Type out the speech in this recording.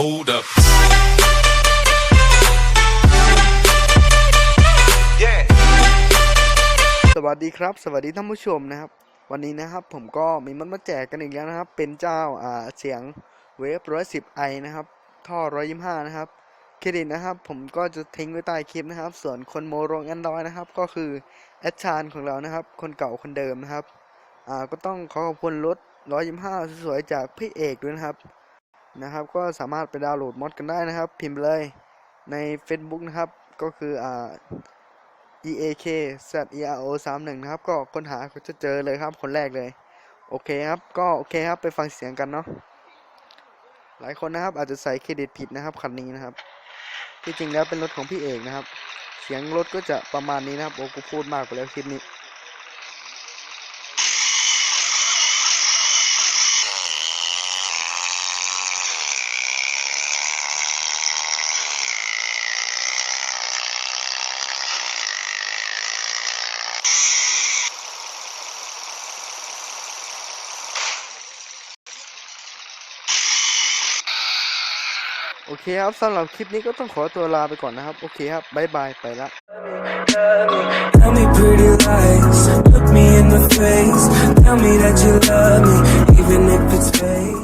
Hold up. Yeah. สวัสดีครับ สวัสดีท่านผู้ชมนะครับ วันนี้นะครับผมก็มีมันมาแจกกันอีกแล้วนะครับ เป็นเจ้าอ่าเสียงเวฟร้อยสิบไอนะครับ ท่อร้อยยี่ห้านะครับ เครดิตนะครับ ผมก็จะทิ้งไว้ใต้คลิปนะครับ ส่วนคนโมโรงแอนดรอยนะครับ ก็คือแอดชานของเรานะครับ คนเก่าคนเดิมนะครับ อ่าก็ต้องขอขอบคุณรถร้อยยี่ห้าสวยๆจากพี่เอกด้วยนะครับ นะครับ ก็สามารถไปดาวน์โหลดมอดกันได้นะครับ พิมพ์เลยใน Facebook นะครับ ก็คืออ่า E A K Z E R O 3 1นะครับ ก็ค้นหาก็จะเจอเลยครับ คนแรกเลย โอเคครับ ก็โอเคครับ ไปฟังเสียงกันเนาะ หลายคนนะครับอาจจะใส่เครดิตผิดนะครับคันนี้นะครับ ที่จริงแล้วเป็นรถของพี่เอกนะครับ เสียงรถก็จะประมาณนี้นะครับ โอ้กูพูดมากไปแล้วคลิปนี้ โอเคครับสำหรับคลิปนี้ก็ต้องขอตัวลาไปก่อนนะครับ โอเคครับบายบายไปละ Tell me pretty lies, look me in the face. Tell me that you love me, even if it's fake.